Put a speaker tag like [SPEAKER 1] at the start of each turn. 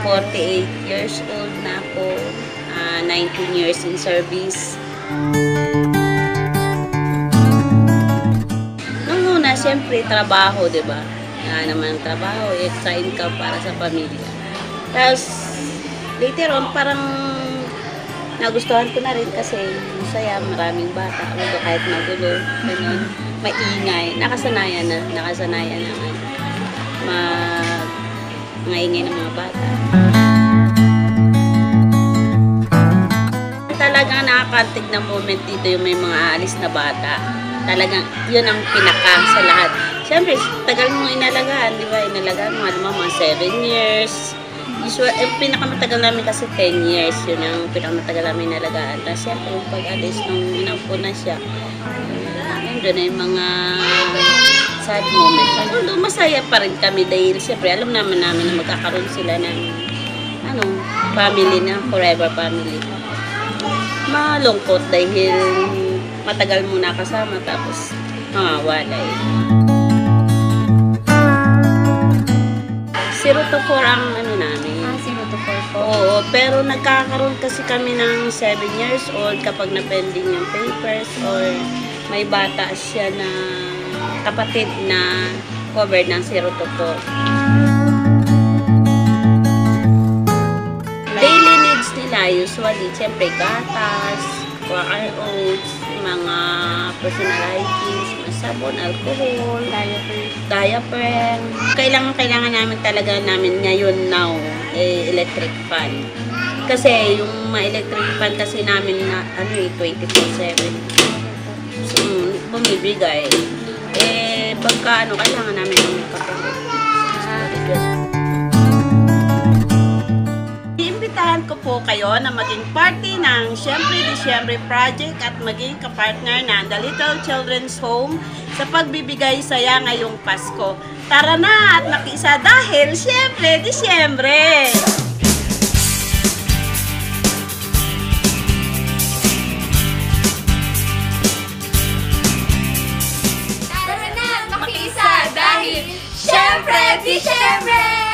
[SPEAKER 1] 48 years old na ako. Ah, 19 years in service. Nung una, siyempre, trabaho, di ba? Na naman trabaho, extra income para sa pamilya. Tapos, later on, parang nagustuhan ko na rin kasi masaya, maraming bata, although kahit magulo, ganun, maingay, nakasanayan na, nakasanayan naman mag mga ingay ng mga bata. Talagang nakakantig na moment dito yung may mga aalis na bata. Talagang yun ang pinaka sa lahat. Siyempre, tagal mo inalagaan, di ba? Inalagaan mo, alam mo, mga 7 years. Usual, eh, pinakamatagal namin kasi 10 years. Yun ang pinakamatagal namin inalagaan. Tapos siyempre, pag-alis nung inampo na siya, yun doon na yung mga sad moments. Although masaya pa rin kami dahil siyempre alam naman namin na magkakaroon sila ng ano, family na, forever family. Malungkot dahil matagal mo nakasama tapos mawawalay. Zero to four ang ano namin.
[SPEAKER 2] Ah, 0 to 4 po.
[SPEAKER 1] Oo, pero nagkakaroon kasi kami ng 7 years old kapag na-pending yung papers or may bata siya na kapatid na covered ng 0 to 4. Daily needs nila usually, siyempre gatas, quaker oats, mga personal mga sabon, alcohol,
[SPEAKER 2] Diaper.
[SPEAKER 1] diaper. Kailangan kailangan namin talaga namin ngayon now eh, electric fan. Kasi yung mga electric fan kasi namin na ano eh 24/7. So, bumibigay. Eh pagka ano kailangan namin ng kapatid. Iimbitahan ko po kayo na maging party ng Siyempre Disyembre Project at maging kapartner ng The Little Children's Home sa pagbibigay saya ngayong Pasko. Tara na at makiisa dahil Siyempre Disyembre!
[SPEAKER 2] Tara na, makiisa